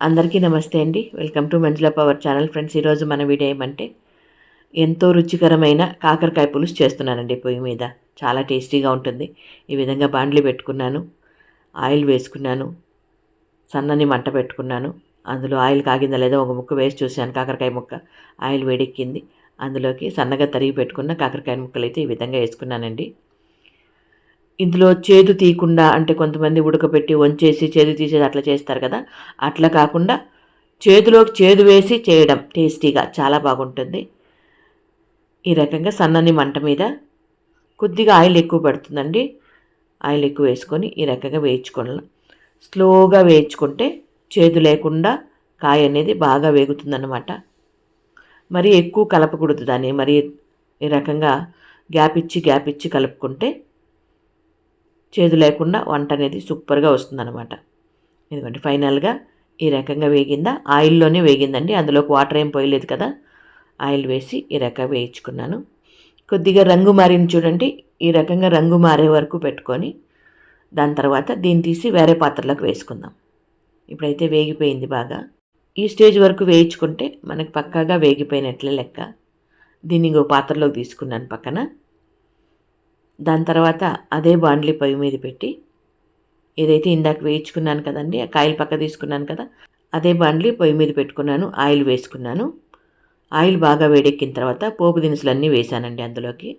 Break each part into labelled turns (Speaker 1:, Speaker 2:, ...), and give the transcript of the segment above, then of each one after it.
Speaker 1: అందరికీ నమస్తే అండి. Welcome to Manjula power channel. Friends ఈరోజు మన వీడియో ఏమంటే ఎంతో రుచికరమైన కాకరకాయ పులుసు చేస్తున్నానండి పొయ్యి మీద. చాలా టేస్టీగా ఉంటుంది. ఈ విధంగా బాండ్లు పెట్టుకున్నాను. ఆయిల్ వేసుకున్నాను. సన్నని మంట పెట్టుకున్నాను. అందులో ఆయిల్ కాగిందా లేదో ఒక ముక్క వేసి చూశాను. కాకరకాయ ముక్క ఆయిల్ వేడెక్కింది. అందులోకి సన్నగా తరిగి పెట్టుకున్న కాకరకాయ ముక్కలు అయితే ఈ విధంగా వేసుకున్నానండి. ఇందులో చేదు తీయకుండా అంటే కొంతమంది ఉడకబెట్టి వంచేసి చేదు తీసేది అట్లా చేస్తారు కదా. అట్లా కాకుండా చేదులోకి చేదు వేసి చేయడం టేస్టీగా చాలా బాగుంటుంది. ఈ రకంగా సన్నని మంట మీద కొద్దిగా ఆయిల్ ఎక్కువ పడుతుందండి. ఆయిల్ ఎక్కువ వేసుకొని ఈ రకంగా వేయించుకోవాలి. స్లోగా వేయించుకుంటే చేదు లేకుండా కాయ అనేది బాగా వేగుతుందన్నమాట. మరి ఎక్కువ కలపకూడదు దాన్ని. మరి ఈ రకంగా గ్యాప్ ఇచ్చి గ్యాప్ ఇచ్చి కలుపుకుంటే చేదు లేకుండా వంట అనేది సూపర్గా వస్తుందన్నమాట. ఎందుకంటే ఫైనల్గా ఈ రకంగా వేగిందా? ఆయిల్లోనే వేగిందండి. అందులోకి వాటర్ ఏం పోయలేదు కదా? ఆయిల్ వేసి ఈ రకంగా వేయించుకున్నాను. కొద్దిగా రంగు మారింది చూడండి. ఈ రకంగా రంగు మారే వరకు పెట్టుకొని దాని తర్వాత దీన్ని తీసి వేరే పాత్రలోకి వేసుకుందాం. ఇప్పుడైతే వేగిపోయింది బాగా. ఈ స్టేజ్ వరకు వేయించుకుంటే మనకు పక్కాగా వేగిపోయినట్లే లెక్క. దీన్ని ఇంకో పాత్రలోకి తీసుకున్నాను పక్కన. దాని తర్వాత అదే బాండ్లీ పొయ్యి మీద పెట్టి ఏదైతే ఇందాక వేయించుకున్నాను కదండి ఆ కాయలు పక్క తీసుకున్నాను కదా అదే బాండ్లీ పొయ్యి మీద పెట్టుకున్నాను ఆయిల్ వేసుకున్నాను. ఆయిల్ బాగా వేడెక్కిన తర్వాత పోపు దినుసులన్నీ వేశానండి అందులోకి.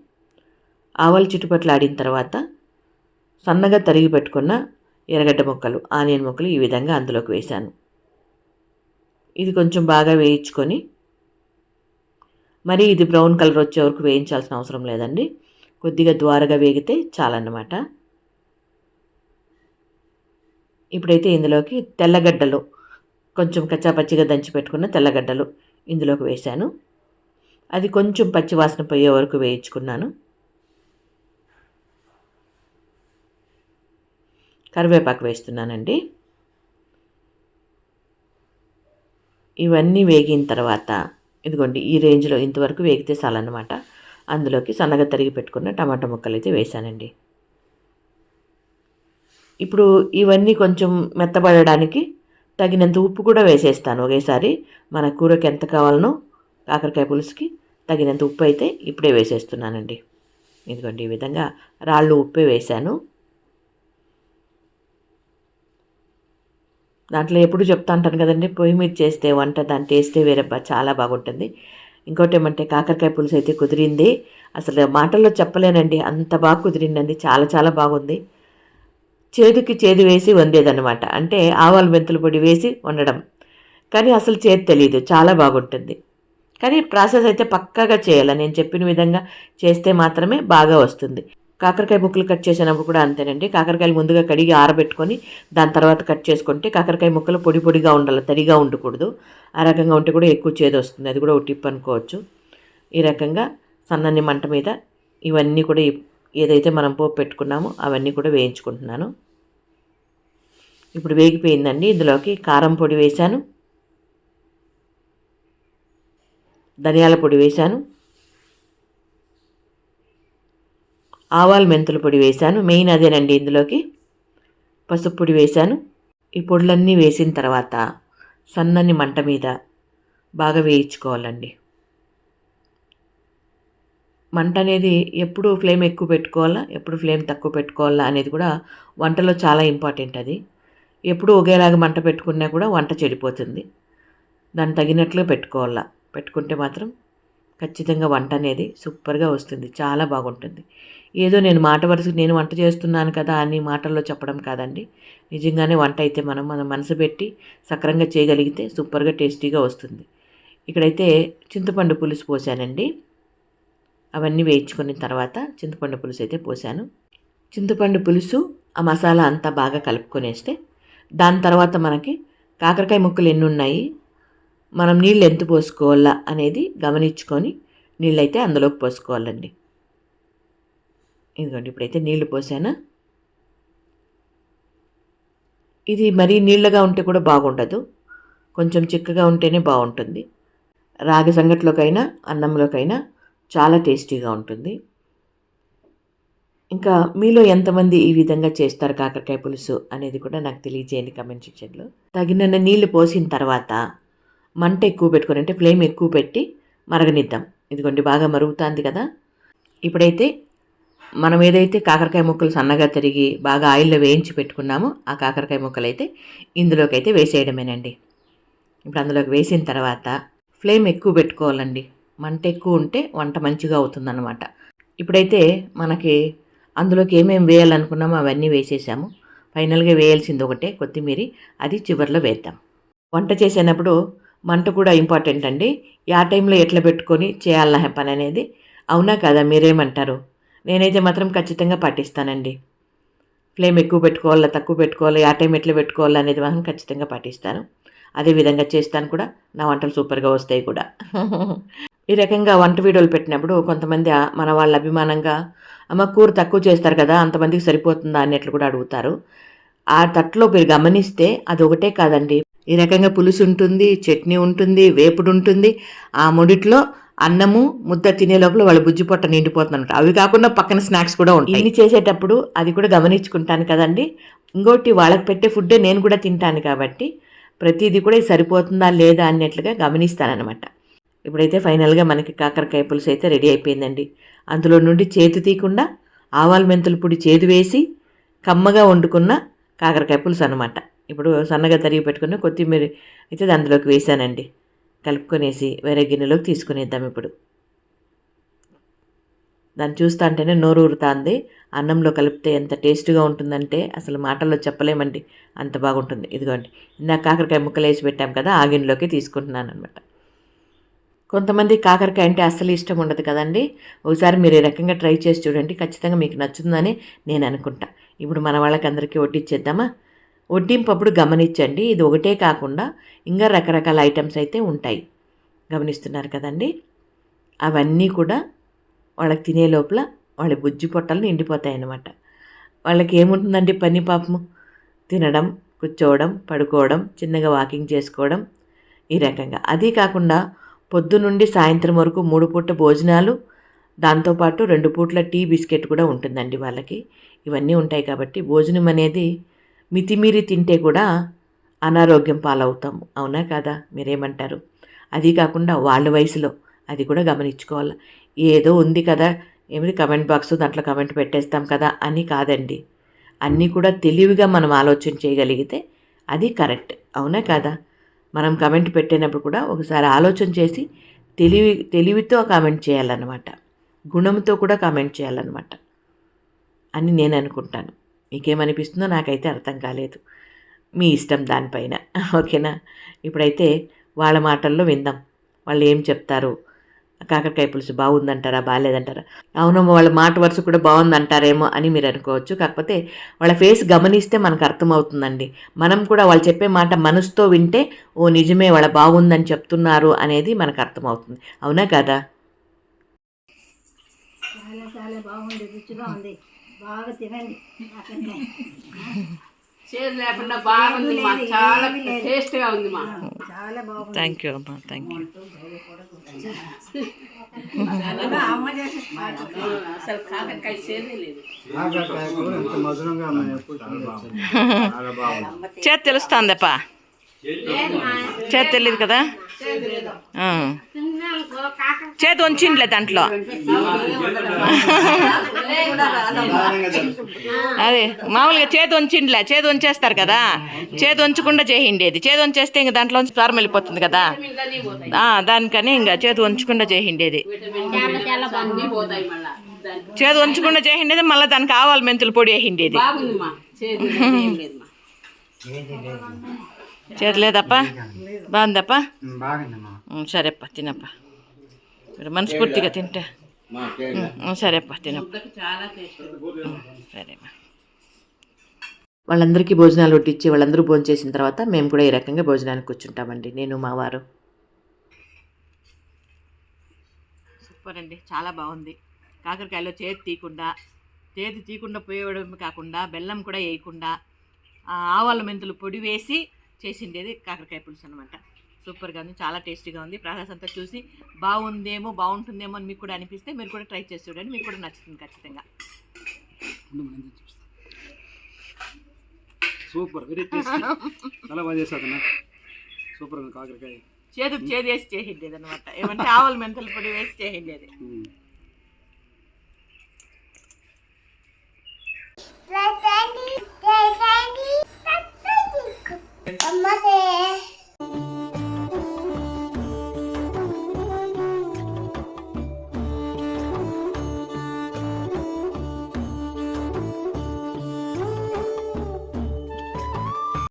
Speaker 1: ఆవాలు చుట్టుపట్ల ఆడిన తర్వాత సన్నగా తరిగి పెట్టుకున్న ఎర్రగడ్డ ముక్కలు ఆనియన్ ముక్కలు ఈ విధంగా అందులోకి వేశాను. ఇది కొంచెం బాగా వేయించుకొని మరి ఇది బ్రౌన్ కలర్ వచ్చే వరకు వేయించాల్సిన అవసరం లేదండి. కొద్దిగా ద్వారగా వేగితే చాలన్నమాట. ఇప్పుడైతే ఇందులోకి తెల్లగడ్డలు కొంచెం కచ్చాపచ్చిగా దంచి పెట్టుకున్న తెల్లగడ్డలు ఇందులోకి వేశాను. అది కొంచెం పచ్చివాసన పోయే వరకు వేయించుకున్నాను. కరివేపాకు వేస్తున్నానండి. ఇవన్నీ వేగిన తర్వాత ఇదిగోండి ఈ రేంజ్లో ఇంతవరకు వేగితే చాలన్నమాట. అందులోకి సన్నగా తరిగి పెట్టుకున్న టమాటా ముక్కలు అయితే వేసానండి ఇప్పుడు ఇవన్నీ కొంచెం మెత్తబడడానికి తగినంత ఉప్పు కూడా వేసేస్తాను ఒకేసారి. మన కూరకి ఎంత కావాలనో కాకరకాయ పులుసుకి తగినంత ఉప్పు అయితే ఇప్పుడే వేసేస్తున్నానండి. ఇదిగోండి ఈ విధంగా రాళ్ళు ఉప్పే వేశాను. దాంట్లో ఎప్పుడు చెప్తా ఉంటాను కదండి పొయ్యి మీద చేస్తే వంట దాని టేస్టే వేరబ్బా చాలా బాగుంటుంది. ఇంకోటి ఏమంటే కాకరకాయ పులుసు అయితే కుదిరింది. అసలు మాటల్లో చెప్పలేనండి. అంత బాగా కుదిరిందండి. చాలా చాలా బాగుంది. చేదుకి చేదు వేసి వండేదన్నమాట. అంటే ఆవాల మెంతుల పొడి వేసి వండడం. కానీ అసలు చేతి తెలియదు చాలా బాగుంటుంది. కానీ ప్రాసెస్ అయితే పక్కాగా చేయాలి. నేను చెప్పిన విధంగా చేస్తే మాత్రమే బాగా వస్తుంది. కాకరకాయ ముక్కలు కట్ చేసినప్పుడు కూడా అంతేనండి. కాకరకాయలు ముందుగా కడిగి ఆరబెట్టుకొని దాని తర్వాత కట్ చేసుకుంటే కాకరకాయ ముక్కలు పొడి పొడిగా ఉండాలి తడిగా ఉండకూడదు. ఆ రకంగా ఉంటే కూడా ఎక్కువ చేదు వస్తుంది. అది కూడా ఒక టిప్ అనుకోవచ్చు. ఈ రకంగా సన్నని మంట మీద ఇవన్నీ కూడా ఏదైతే మనం పోపు పెట్టుకున్నామో అవన్నీ కూడా వేయించుకుంటున్నాను. ఇప్పుడు వేగిపోయిందండి. ఇందులోకి కారం పొడి వేశాను. ధనియాల పొడి వేశాను. ఆవాల మెంతుల పొడి వేశాను. మెయిన్ అదేనండి ఇందులోకి. పసుపు పొడి వేశాను. ఈ పొడులన్నీ వేసిన తర్వాత సన్నని మంట మీద బాగా వేయించుకోవాలండి. మంట అనేది ఎప్పుడు ఫ్లేమ్ ఎక్కువ పెట్టుకోవాలా ఎప్పుడు ఫ్లేమ్ తక్కువ పెట్టుకోవాలా అనేది కూడా వంటలో చాలా ఇంపార్టెంట్ అది. ఎప్పుడు ఒకేలాగా మంట పెట్టుకున్నా కూడా వంట చెడిపోతుంది. దాన్ని తగినట్లుగా పెట్టుకోవాలా. పెట్టుకుంటే మాత్రం ఖచ్చితంగా వంట అనేది సూపర్గా వస్తుంది. చాలా బాగుంటుంది. ఏదో నేను మాట వరుసకు నేను వంట చేస్తున్నాను కదా అని మాటల్లో చెప్పడం కాదండి. నిజంగానే వంట అయితే మనం మన మనసు పెట్టి సక్రంగా చేయగలిగితే సూపర్గా టేస్టీగా వస్తుంది. ఇక్కడైతే చింతపండు పులుసు పోసానండి. అవన్నీ వేయించుకున్న తర్వాత చింతపండు పులుసు అయితే పోసాను. చింతపండు పులుసు ఆ మసాలా అంతా బాగా కలుపుకొనేస్తే దాని తర్వాత మనకి కాకరకాయ ముక్కలు ఎన్ని ఉన్నాయి మనం నీళ్ళు ఎంత పోసుకోవాలా అనేది గమనించుకొని నీళ్ళైతే అందులోకి పోసుకోవాలండి. ఇదిగోండి ఇప్పుడైతే నీళ్ళు పోసాను. ఇది మరీ నీళ్ళగా ఉంటే కూడా బాగుండదు. కొంచెం చిక్కగా ఉంటేనే బాగుంటుంది. రాగి సంగట్లోకైనా అన్నంలోకైనా చాలా టేస్టీగా ఉంటుంది. ఇంకా మీలో ఎంతమంది ఈ విధంగా చేస్తారు కాకరకాయ పులుసు అనేది కూడా నాకు తెలియజేయండి కమెంట్ సెక్షన్లో. తగినన్న నీళ్ళు పోసిన తర్వాత మంట ఎక్కువ పెట్టుకొని అంటే ఫ్లేమ్ ఎక్కువ పెట్టి మరగనిద్దాం. ఇదిగోండి బాగా మరుగుతుంది కదా. ఇప్పుడైతే మనం ఏదైతే కాకరకాయ ముక్కలు సన్నగా తరిగి బాగా ఆయిల్లో వేయించి పెట్టుకున్నామో ఆ కాకరకాయ ముక్కలు అయితే ఇందులోకి అయితే వేసేయడమేనండి. ఇప్పుడు అందులోకి వేసిన తర్వాత ఫ్లేమ్ ఎక్కువ పెట్టుకోవాలండి. మంట ఎక్కువ ఉంటే వంట మంచిగా అవుతుందన్నమాట. ఇప్పుడైతే మనకి అందులోకి ఏమేమి వేయాలనుకున్నామో అవన్నీ వేసేసాము. ఫైనల్గా వేయాల్సింది ఒకటే కొత్తిమీర. అది చివరిలో వేద్దాం. వంట చేసేటప్పుడు మంట కూడా ఇంపార్టెంట్ అండి. ఆ టైంలో ఎట్లా పెట్టుకొని చేయాలన్న పని అనేది అవునా కదా? మీరేమంటారు? నేనైతే మాత్రం ఖచ్చితంగా పాటిస్తానండి. ఫ్లేమ్ ఎక్కువ పెట్టుకోవాలా తక్కువ పెట్టుకోవాలి ఆ టైం ఎట్లా పెట్టుకోవాలా అనేది మాత్రం ఖచ్చితంగా పాటిస్తాను. అదే విధంగా చేస్తాను కూడా నా వంటలు సూపర్గా వస్తాయి కూడా. ఈ రకంగా వంట వీడియోలు పెట్టినప్పుడు కొంతమంది మన వాళ్ళ అభిమానంగా అమ్మ కూర తక్కువ చేస్తారు కదా అంతమందికి సరిపోతుందా? అన్నట్లు కూడా అడుగుతారు. ఆ తట్లో మీరు గమనిస్తే అది ఒకటే కాదండి. ఈ రకంగా పులుసు ఉంటుంది చట్నీ ఉంటుంది వేపుడు ఉంటుంది. ఆ ముడిట్లో అన్నము ముద్ద తినే లోపల వాళ్ళ బుజ్జి పొట్ట నిండిపోతుందన్నమాట. అవి కాకుండా పక్కన స్నాక్స్ కూడా ఉంటాయి. ఇన్ని చేసేటప్పుడు అది కూడా గమనించుకుంటాను కదండి. ఇంకోటి వాళ్ళకి పెట్టే ఫుడ్డే నేను కూడా తింటాను కాబట్టి ప్రతిదీ కూడా సరిపోతుందా లేదా అన్నట్లుగా గమనిస్తానమాట ఇప్పుడైతే ఫైనల్గా మనకి కాకరకాయ పులుసు అయితే రెడీ అయిపోయిందండి. అందులో నుండి చేతి తీయకుండా ఆవాల మెంతుల పొడి చేదు వేసి కమ్మగా వండుకున్న కాకరకాయ పులుసు అనమాట ఇప్పుడు సన్నగా తరిగి పెట్టుకున్న కొత్తిమీర అయితే అందులోకి వేసానండి కలుపుకొనేసి వేరే గిన్నెలోకి తీసుకునేద్దాం ఇప్పుడు. దాన్ని చూస్తా అంటేనే నోరు ఊరుతాంది. అన్నంలో కలిపితే ఎంత టేస్ట్గా ఉంటుందంటే అసలు మాటల్లో చెప్పలేమండి. అంత బాగుంటుంది. ఇదిగోండి. ఇందాక కాకరకాయ ముక్కలు వేసి పెట్టాం కదా ఆ గిన్నెలోకి తీసుకుంటున్నాను అనమాట కొంతమంది కాకరకాయ అంటే అస్సలు ఇష్టం ఉండదు కదండి. ఒకసారి మీరు ఈ రకంగా ట్రై చేసి చూడండి. ఖచ్చితంగా మీకు నచ్చుతుందని నేను అనుకుంటా. ఇప్పుడు మన వాళ్ళకి అందరికీ వడ్డిచ్చేద్దామా వడ్డింపప్పుడు గమనించండి. ఇది ఒకటే కాకుండా ఇంకా రకరకాల ఐటమ్స్ అయితే ఉంటాయి. గమనిస్తున్నారు కదండి? అవన్నీ కూడా వాళ్ళకి తినే లోపల వాళ్ళ బుజ్జి పొట్టలు నిండిపోతాయి అన్నమాట వాళ్ళకి ఏముంటుందండి పని పాపము? తినడం కూర్చోవడం పడుకోవడం చిన్నగా వాకింగ్ చేసుకోవడం ఈ రకంగా. అదీ కాకుండా పొద్దు నుండి సాయంత్రం వరకు మూడు పూట భోజనాలు దాంతోపాటు రెండు పూట్ల టీ బిస్కెట్ కూడా ఉంటుందండి వాళ్ళకి. ఇవన్నీ ఉంటాయి కాబట్టి భోజనం అనేది మితిమీరి తింటే కూడా అనారోగ్యం పాలవుతాము అవునా కాదా? మీరేమంటారు? అది కాకుండా వాళ్ళ వయసులో అది కూడా గమనించుకోవాలి. ఏదో ఉంది కదా ఏమిటి కమెంట్ బాక్స్ దాంట్లో కమెంట్ పెట్టేస్తాం కదా అని కాదండి. అన్నీ కూడా తెలివిగా మనం ఆలోచన చేయగలిగితే అది కరెక్ట్. అవునా కాదా? మనం కమెంట్ పెట్టినప్పుడు కూడా ఒకసారి ఆలోచన చేసి తెలివి తెలివితో కామెంట్ చేయాలన్నమాట. గుణంతో కూడా కామెంట్ చేయాలన్నమాట. అని నేను అనుకుంటాను. మీకేమనిపిస్తుందో నాకైతే అర్థం కాలేదు. మీ ఇష్టం దానిపైన. ఓకేనా? ఇప్పుడైతే వాళ్ళ మాటల్లో విందాం. వాళ్ళు ఏం చెప్తారు? కాకరకాయ పులుసు బాగుందంటారా? బాగాలేదంటారా? అవునమ్మ వాళ్ళ మాట వరుస కూడా బాగుందంటారేమో అని మీరు అనుకోవచ్చు. కాకపోతే వాళ్ళ ఫేస్ గమనిస్తే మనకు అర్థమవుతుందండి. మనం కూడా వాళ్ళు చెప్పే మాట మనసుతో వింటే ఓ నిజమే వాళ్ళ బాగుందని చెప్తున్నారు అనేది మనకు అర్థమవుతుంది. అవునా కదా?
Speaker 2: చాలా చాలా బాగుంది రుచిగా ఉంది. బాగా తినండి.
Speaker 3: చేదు లేకుండా బాగుంది మా చాలా
Speaker 2: ఏమీ లేదు.
Speaker 3: టేస్ట్గా ఉంది మా
Speaker 2: చాలా బాగుంది
Speaker 1: థ్యాంక్ యూ అమ్మా థ్యాంక్ యూ.
Speaker 3: అసలు కాకరకాయ చేదే లేదు
Speaker 1: చేతి తెలుస్తుందప్పా చేతి తెలియదు కదా. చేతి ఉంచిండ్లే దాంట్లో. అదే మామూలుగా చేతి ఉంచిండ్లే చేతి ఉంచేస్తారు కదా. చేతి ఉంచకుండా చేయండేది. చేతి ఉంచేస్తే ఇంక దాంట్లో సారం వెళ్ళిపోతుంది కదా. ఆ, దానికని ఇంకా చేతి ఉంచకుండా చేయండేది.
Speaker 3: అన్నీ పోతాయి మళ్ళా దానికి.
Speaker 1: చేతి ఉంచకుండా చేయండేది మళ్ళీ దానికి ఆవాల మెంతులు పొడి వేసిండేది
Speaker 3: బాగుంది మా చేదు ఏం లేదు మా
Speaker 1: చేతి లేదప్పా? బాగుందప్పా? సరేప్పా తినప్పా. మీరు మనస్ఫూర్తిగా తింటే. ఉం, సరేప్పా తినప్ప వాళ్ళందరికీ భోజనాలు వడ్డించి వాళ్ళందరూ భోజనం చేసిన తర్వాత మేము కూడా ఈ రకంగా భోజనానికి కూర్చుంటామండి. నేను మా వారు. సూపర్ అండి చాలా బాగుంది. కాకరకాయలో చేతి తీయకుండా చేతి తీయకుండా పోయేయడం కాకుండా బెల్లం కూడా వేయకుండా ఆ, ఆవాల మెంతులు పొడి వేసి చేసిండేది కాకరకాయ పులుసు అనమాట సూపర్గా ఉంది చాలా టేస్టీగా ఉంది. ప్రాసెస్ అంతా చూసి బాగుందేమో బాగుంటుందేమో అని మీకు కూడా అనిపిస్తే మీరు కూడా ట్రై చేసి చూడండి మీకు కూడా నచ్చుతుంది ఖచ్చితంగా.
Speaker 4: Super very tasty. చాలా బాగా సూపర్ కాకరకాయ.
Speaker 5: చేదు చేదు వేసి చేసిండేది అనమాట ఏమంటే ఆవుల మెంతుల పొడి వేసి చేసిండేది